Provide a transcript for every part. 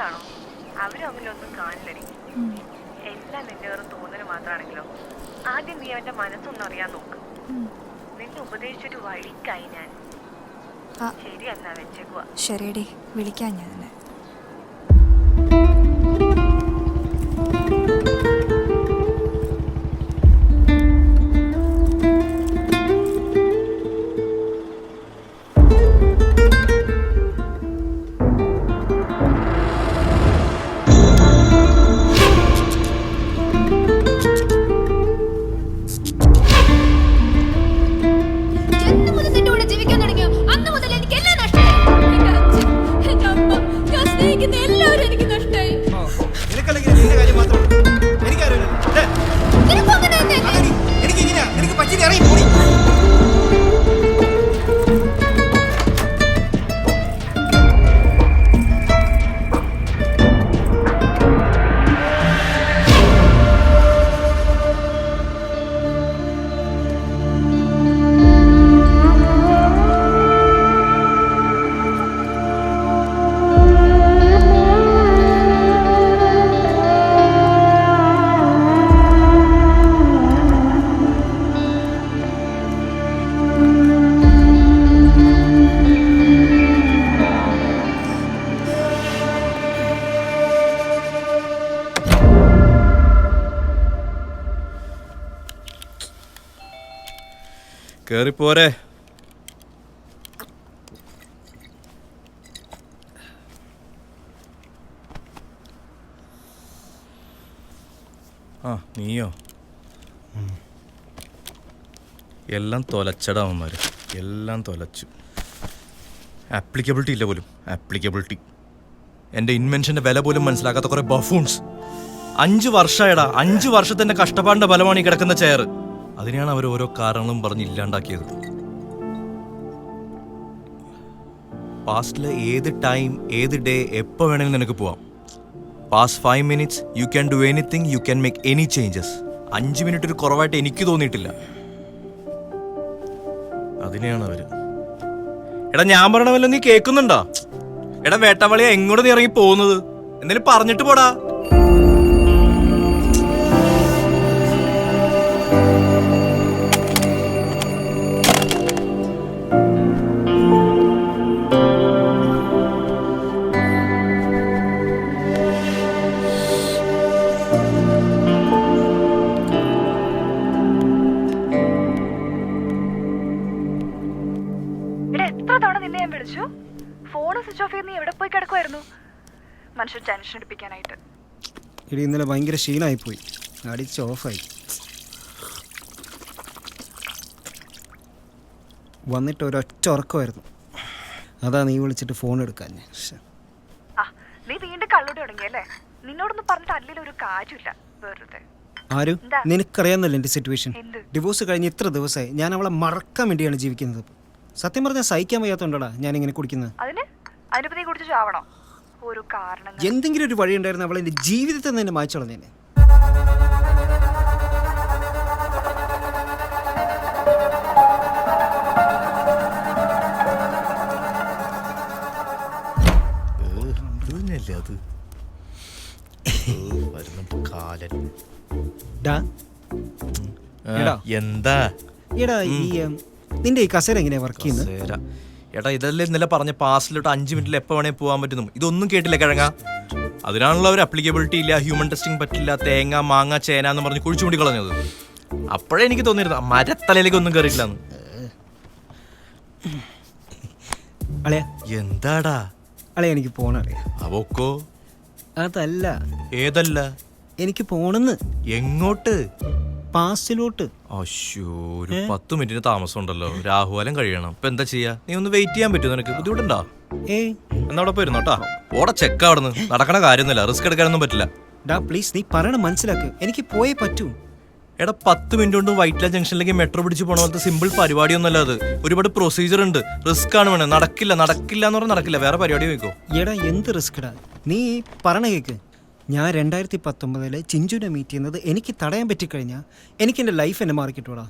മനസ്സിലാണോ അവരും അങ്ങനെയൊന്നും കാണില്ലടി. എല്ലാം നിന്റെ ഒരു തോന്നൽ മാത്രമാണെങ്കിലോ ആദ്യം നീ അവന്റെ മനസ്സൊന്നും അറിയാൻ നോക്ക്. നിന്നെ ഉപദേശിച്ചൊരു വഴിക്കായി ഞാൻ. ശരി എന്നാ വെച്ചേക്കുവാ. ശരിയടി. വിളിക്കാൻ ഞാൻ കേറിപ്പോരെ. ആ നീയോ? എല്ലാം തൊലച്ചടാവന്മാര് എല്ലാം തൊലച്ചു. ആപ്ലിക്കബിലിറ്റി ഇല്ല പോലും. ആപ്ലിക്കബിലിറ്റി എന്റെ ഇൻവെൻഷന്റെ വില പോലും മനസ്സിലാക്കാത്ത കുറേ ബഫൂൺസ് അഞ്ച് വർഷമായടാ അഞ്ച് വർഷത്തിന്റെ കഷ്ടപ്പാടിന്റെ ഫലമാണ് ഈ കിടക്കുന്ന ചെയർ അതിനെയാണ് അവർ ഓരോ കാരണങ്ങളും പറഞ്ഞ് ഇല്ലാണ്ടാക്കിയത്. പാസ്റ്റിലെ ഏത് ടൈം ഏത് ഡേ എപ്പോൾ വേണമെങ്കിലും നിനക്ക് പോവാം. Pass five minutes you can do anything you can make any changes. അഞ്ച് മിനിറ്റ് ഒരു കുറവായിട്ട് എനിക്ക് തോന്നിയിട്ടില്ല. അതിനെയാണ് അവർ. എടാ ഞാൻ പറയണമല്ലോ നീ കേൾക്കുന്നുണ്ടോ? എടാ വേട്ടവളിയ എങ്ങോട്ട് നീ ഇറങ്ങി പോകുന്നത്? എന്തെങ്കിലും പറഞ്ഞിട്ട് പോടാ. ഫോൺ സ്വിച്ച് ഓഫ് ചെയ്ത് നീ എവിടെ പോയി കിടക്കുമായിരുന്നു മനുഷ്യൻ ടെൻഷൻ എടുപ്പിക്കാനായിട്ട് ഇടി ഇന്നലെ ഭയങ്കര ക്ഷീണമായിപ്പോയി അടിച്ച് ഓഫായി. വന്നിട്ട് ഒരൊറ്റ ഉറക്കമായിരുന്നു. അതാ നീ വിളിച്ചിട്ട് ഫോൺ എടുക്കാൻ നീ വീണ്ടും കള്ളൂടി തുടങ്ങിയല്ലേ നിന്നോടൊന്നും പറഞ്ഞിട്ട് ഒരു കാര്യമില്ല. വെറുതെ. ആരും? നിനക്കറിയാന്നല്ലോ എന്റെ സിറ്റുവേഷൻ ഡിവോഴ്സ് കഴിഞ്ഞ് ഇത്ര ദിവസമായി. ഞാൻ അവളെ മറക്കാൻ വേണ്ടിയാണ് ജീവിക്കുന്നത്. സത്യം പറഞ്ഞാൽ സഹിക്കാൻ വയ്യാത്തോണ്ടടാ ഞാൻ ഇങ്ങനെ കുടിക്കുന്നത് അതിനിപ്പോ നീ കുടിച്ച് ചാവണോ ഓരോ കാരണങ്ങൾ എന്തെങ്കിലും ഒരു വഴി ഉണ്ടായിരുന്നു അവളെ എന്റെ ജീവിതത്തിൽ നിന്ന് തന്നെ മായ്ച്ചു കളഞ്ഞേനെ. അത്? വരുന്നുണ്ട് കാലൻ. ഡാ. എടാ. എന്താ? എടാ ഈ ഉം, നിന്റെ ഈ കസേര എങ്ങനെയാ വർക്ക് ചെയ്യുന്നത്. എടാ ഇതല്ലേ ഇന്നലെ പറഞ്ഞ പാസിലോട്ട് അഞ്ച് മിനിറ്റിൽ എപ്പോൾ വേണേ പോകാൻ പറ്റുന്നു. ഇതൊന്നും കേട്ടില്ല കിഴങ്ങ. അതിനാണല്ലോ അവർ അപ്ലിക്കബിലിറ്റി ഇല്ല ഹ്യൂമൻ ടെസ്റ്റിംഗ് പറ്റില്ല തേങ്ങ മാങ്ങ ചേന എന്ന് പറഞ്ഞ് കുഴിച്ചു മൂടി കളഞ്ഞത്. അപ്പോഴേ എനിക്ക് തോന്നിയിരുന്നു മരത്തലയിലേക്ക് ഒന്നും കയറിയില്ല എന്താടാ? അളയാ എനിക്ക് പോണറിയാം അവക്കോ അതല്ല. ഏതല്ല? എനിക്ക് പോണെന്ന്. എങ്ങോട്ട്? പാസ്റ്റിലോട്ട് അശ്യോ ഒരു പത്ത് മിനിറ്റിന് താമസം ഉണ്ടല്ലോ രാഹുലം കഴിയണം. ഇപ്പൊ എന്താ ചെയ്യാ? നീ ഒന്ന് വെയിറ്റ് ചെയ്യാൻ പറ്റുമോ നിനക്ക്? ബുദ്ധിമുട്ടുണ്ടോ? ഏയ് എന്നാ അവിടെ പോയിരുന്നോട്ടാ ഓടെ ചെക്ക് അവിടെ നിന്ന് നടക്കണ കാര്യമൊന്നുമില്ല. റിസ്ക് എടുക്കാനൊന്നും പറ്റില്ല. ഡാ പ്ലീസ് നീ പറയണ മനസ്സിലാക്ക്. എനിക്ക് പോയേ പറ്റൂ. എടാ പത്ത് മിനിറ്റ് കൊണ്ട് വൈറ്റ്ല ജംഗ്ഷനിലേക്ക് മെട്രോ പിടിച്ച് പോണ പോലത്തെ സിമ്പിൾ പരിപാടിയൊന്നുമല്ല അത്. ഒരുപാട് പ്രൊസീജിയർ ഉണ്ട്. റിസ്ക് ആണ് വേണം നടക്കില്ല നടക്കില്ല എന്ന് പറഞ്ഞാൽ നടക്കില്ല. വേറെ പരിപാടി വെക്കോ എടാ എന്ത് റിസ്ക് റിസ്ക്ടാ നീ പറഞ്ഞ കേക്ക്. ഞാൻ രണ്ടായിരത്തി പത്തൊമ്പതിൽ ചിഞ്ചുനെ മീറ്റ് ചെയ്യുന്നത് എനിക്ക് തടയാൻ പറ്റിക്കഴിഞ്ഞാൽ എനിക്ക് എന്റെ ലൈഫ് എന്നെ മാറിക്കിട്ടൂടാ.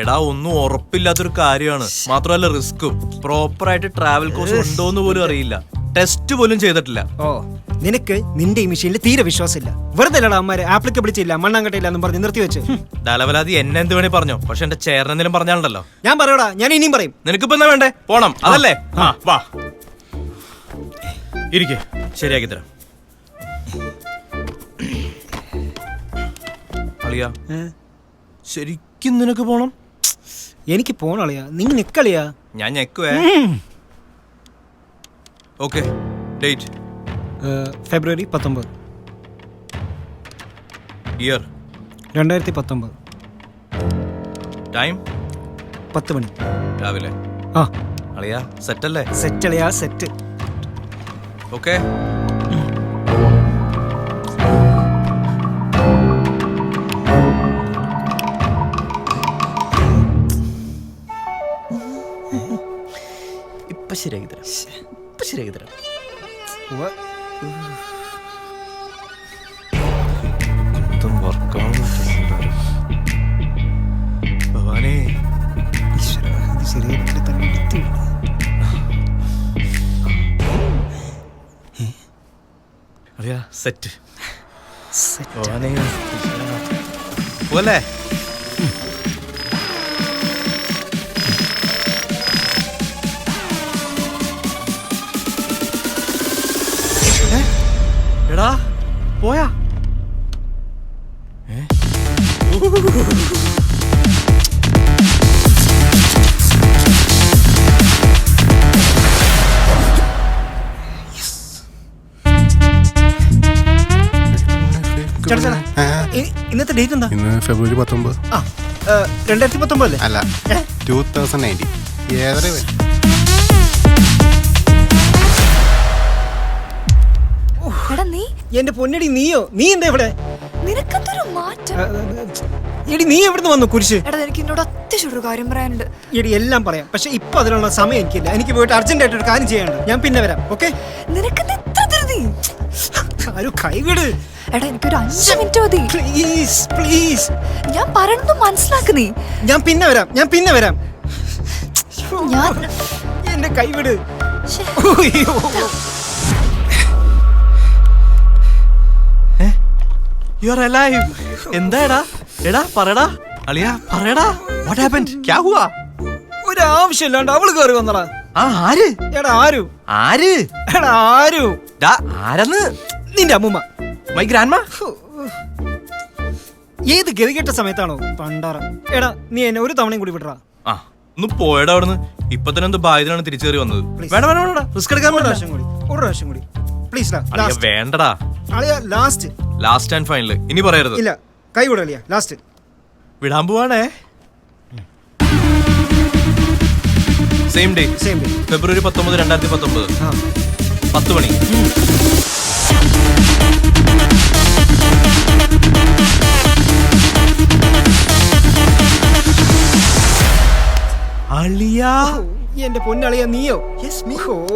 എടാ ഒന്നും ഉറപ്പില്ലാത്തൊരു കാര്യമാണ്. മാത്രമല്ല റിസ്ക്കും പ്രോപ്പറായിട്ട് ട്രാവൽ കോഴ്സ് ഉണ്ടോന്ന് പോലും അറിയില്ല. ടെസ്റ്റ് പോലും ചെയ്തിട്ടില്ല. ഓ നിനക്ക് നിന്റെ ഈ മെഷീനിൽ തീരെ വിശ്വാസമില്ല. വെറുതെ അല്ലടാ അമ്മമാര് ആപ്ലിക്കബിൾ ചെയ്യില്ല മണ്ണാങ്കട്ടയില്ല എന്നും പറഞ്ഞ് നിർത്തി വെച്ച്. ദലവലാതി ഡലവലാതി എന്നെ എന്ത് വേണേ പറഞ്ഞോ. പക്ഷെ എന്റെ ചേർന്നെന്തെങ്കിലും പറഞ്ഞാലുണ്ടല്ലോ. ഞാൻ പറയടാ ഞാൻ ഇനിയും പറയും. നിനക്കിപ്പോ എന്താ വേണ്ടേ? പോണം. അതല്ലേ? ആ വാ. ഇരിക്കെ. ശരിയാക്കി തരാം. അളിയാ? ശരിക്കും നിനക്ക് പോണം? എനിക്ക് പോണളിയാ നീ നിക്കളിയാ? ഞാൻ ഞെക്കുവേ. Okay date? ഫെബ്രുവരി പത്തൊമ്പത്. ഇയർ? രണ്ടായിരത്തി പത്തൊമ്പത്. ടൈം? പത്ത് മണി. രാവിലെ. ആ. അളിയാ സെറ്റല്ലേ? സെറ്റ് അളിയാ സെറ്റ്. ഓക്കെ. ശരിയാക്കി തരാം. ഇപ്പൊ ശരിയാക്കി തരാം. വർക്കാണ്. ഭവാനേ ഇത് ശരിയായിട്ട് തന്നെ എടുത്ത്. അറിയാ സെറ്റ്. ഭവാനേ പോലെ എടാ പോയാ. ഇന്നത്തെ ഡേറ്റ് എന്താ? ഇന്ന് ഫെബ്രുവരി പത്തൊമ്പത്. ആ രണ്ടായിരത്തി പത്തൊമ്പത് അല്ലേ അല്ല ടൂ തൗസൻഡ് നയന്റീൻ ഏതര വരും. എന്റെ പൊന്നടി നീയോ? നീ എന്താ ഇവിടെ? നിനക്കെന്തൊരു മാറ്റം? എടി നീ എവിടുന്ന് വന്നു കുരിശ്? എടാ എനിക്ക് എന്നോട് അത്യാവശ്യം ഒരു കാര്യം പറയാനുണ്ട്. എടി എല്ലാം പറയാം. പക്ഷെ ഇപ്പൊ അതിനുള്ള സമയം എനിക്കില്ല. എനിക്ക് പോയിട്ട് അർജന്റ് ആയിട്ട് ഒരു കാര്യം ചെയ്യാനുണ്ട്. ഞാൻ പിന്നെ വരാം ഓക്കെ? നിനക്കെന്താ ഇത്ര ധൃതി? ഒരു കൈവിട്. എടാ എനിക്കൊരു അഞ്ച് മിനിറ്റ് മതി. പ്ലീസ് പ്ലീസ് ഞാൻ പറയണത് മനസ്സിലാക്ക് നീ ഞാൻ പിന്നെ വരാം ഞാൻ പിന്നെ വരാം. ഞാൻ എന്റെ കൈവിട്. ശ്ശെ. യു ആർ അലൈവ് എന്താ എടാ എടാ പറയടാ. അളിയാ പറയടാ. വാട്ട് ഹാപ്പൻഡ് ക്യാ ഹുവാ? ഒരു ആവശ്യമില്ലാണ്ട് അവൾ കയറി വന്നടാ. ആ ആര്? എടാ ആരു? ആര്? എടാ ആരു? ഡാ ആരെന്ന്? നിന്റെ അമ്മൂമ്മ. മൈ ഗ്രാൻഡ്മ ഏത് ഗതികെട്ട സമയത്താണോ? പണ്ടാറ. എടാ നീ എന്നെ ഒരു തവണയും കൂടി വിടറാ ആ ഒന്ന് പോയടാ അവിടുന്ന്. ഇപ്പൊ തന്നെ എന്ത് ബാധ്യതയാണ് തിരിച്ചു കയറി വന്നത്. വേണ്ട വേണ്ട വേണ്ട റിസ്ക് എടുക്കാൻ ഒരു പ്രാവശ്യം കൂടി ഒരു പ്രാവശ്യം കൂടി. പ്ലീസ് വേണ്ടടാ. അളിയ ലാസ്റ്റ് ലാസ്റ്റ് ആൻഡ് ഫൈനൽ ഇനി പറയരുത്. ഇല്ല കൈ വിടലിയ ലാസ്റ്റ് വിടാൻ പോവാണേ. സെയിം ഡേ സെയിം ഡേ ഫെബ്രുവരി പത്തൊമ്പത് രണ്ടായിരത്തി പത്തൊമ്പത് പത്ത് മണി. അളിയാ. എന്റെ പൊന്നളിയ നീയോ?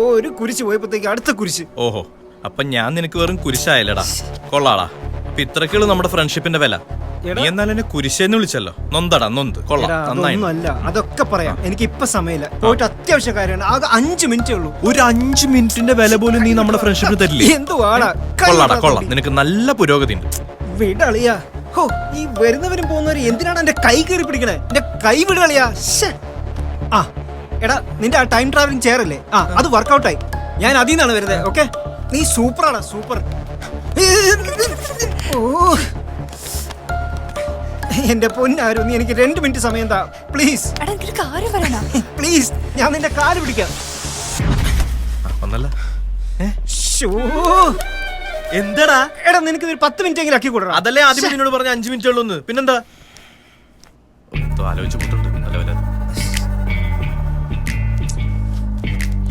ഒരു കുരിശ് പോയപ്പോഴത്തേക്ക് അടുത്ത കുരിശ്. ഓഹോ. അപ്പൊ ഞാൻ നിനക്ക് വെറും കുരിശായല്ലടാ. കൊള്ളാടാ. അപ്പൊ ഇത്രക്കുള്ളൂ നമ്മുടെ ഫ്രണ്ട്ഷിപ്പിന്റെ വില. നീ എന്നാലും എന്നെ കുരിശേന്ന് വിളിച്ചല്ലോ. നൊന്തടാ നൊന്ത്. കൊള്ളാം. നന്നായി. അല്ല അതൊക്കെ പറയാം. എനിക്ക് ഇപ്പൊ സമയമില്ല. പോയിട്ട് അത്യാവശ്യ കാര്യമാണ്. ആകെ അഞ്ചു മിനിറ്റേ ഉള്ളൂ. ഒരു അഞ്ചു മിനിറ്റിന്റെ വില പോലും നീ നമ്മുടെ ഫ്രണ്ട്ഷിപ്പിന് തരില്ലേ? എന്തുവാടാ? കൊള്ളാടാ കൊള്ളാം നിനക്ക് നല്ല പുരോഗതി ഉണ്ട് വിടളിയാ ഹോ ഈ വരുന്നവരും പോകുന്നവരും എന്തിനാണ് എന്റെ കൈ കയറി പിടിക്കണേ? എന്റെ കൈ വിടളിയാ ആ എടാ നിന്റെ ആ ടൈം ട്രാവലിംഗ് ചെയർ അല്ലേ ആ അത് വർക്ക്ഔട്ടായി ഞാൻ അതിൽ നിന്നാണ് വരുന്നത് ഓക്കെ നീ സൂപ്പറാണ് സൂപ്പർ. ഓ. എന്റെ പൊന്നാരും നീ എനിക്ക് രണ്ട് മിനിറ്റ് സമയം താ. പ്ലീസ്. പ്ലീസ് ഞാൻ നിന്റെ കാൽ പിടിക്കാം. എന്താടാ? എടാ നിനക്ക് ഒരു പത്ത് മിനിറ്റ് എങ്കിലും ആക്കി കൊടുക്കണം അതല്ലേ ആദ്യം നിന്നോട് പറഞ്ഞ അഞ്ച് മിനിറ്റ് ഉള്ളൂ പിന്നെന്താ?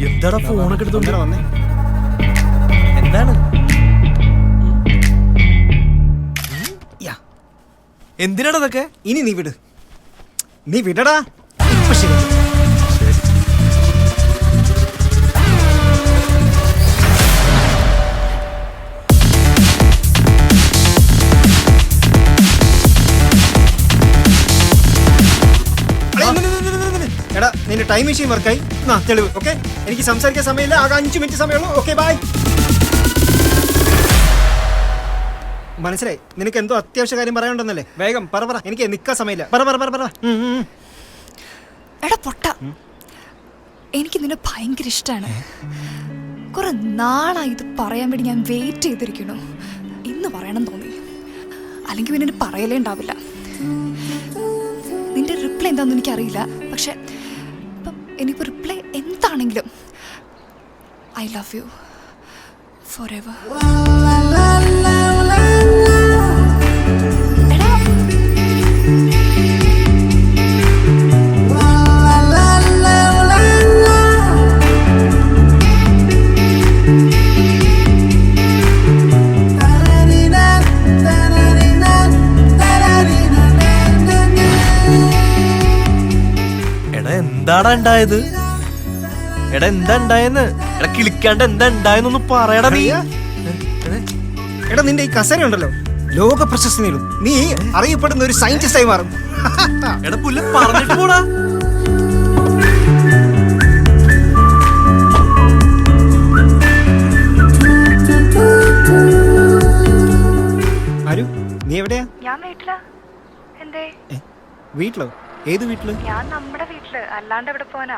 എന്താടാ ഫോണൊക്കെ എടുത്തോണ്ട്? വന്നേ. എന്താണ്? എന്തിനാണ് ഇനി നീ വിട്. നീ വിടടാ. ശരി. എടാ നിന്റെ ടൈം മെഷീൻ വർക്കായി നാ തെളിവ് ഓക്കെ എനിക്ക് സംസാരിക്കാൻ സമയമില്ല. ആകെ അഞ്ച് മിനിറ്റ് സമയമുള്ളൂ. ഓക്കെ ബൈ മനസ്സിലായി? നിനക്ക് എന്തോ അത്യാവശ്യ കാര്യം പറയാനുണ്ടെന്നല്ലേ? വേഗം. പറ പറ. എനിക്ക് നിൽക്കാൻ സമയമില്ല. പറ പറ പറ പറ. എടാ പൊട്ട. എനിക്ക് നിന്നെ ഭയങ്കര ഇഷ്ടമാണ് കുറെ നാളായി ഇത് പറയാൻ വേണ്ടി ഞാൻ വെയിറ്റ് ചെയ്തിരിക്കുന്നു. ഇന്ന് പറയണം തോന്നി. അല്ലെങ്കിൽ പിന്നെ പറയലേ ഉണ്ടാവില്ല. നിന്റെ റിപ്ലൈ എന്താണെന്ന് എനിക്കറിയില്ല. പക്ഷെ ഇപ്പം എനിക്കിപ്പോൾ റിപ്ലൈ എന്താണെങ്കിലും I love you forever എന്താടാ ഉണ്ടായത് എടാ എന്താ ഉണ്ടായെന്ന് എടാ കിളിക്കാണ്ട് എന്താ ഉണ്ടായെന്നൊന്ന് പറയടാ നീ? എടാ നിന്റെ ഈ കസേര ഉണ്ടല്ലോ. ലോക പ്രശസ്തി നേടും നീ അറിയപ്പെടുന്ന ഒരു സയന്റിസ്റ്റ് ആയി മാറും. എടാ പുല്ല പറഞ്ഞിട്ട് പോടാ. ആരു? നീ എവിടെയാ? ഞാൻ വീട്ടിലാ. എന്തേ? വീട്ടിലോ? ഏത് വീട്ടിൽ? ഞാൻ നമ്മുടെ വീട്ടിൽ. അല്ലാണ്ട് എവിടെ പോനാ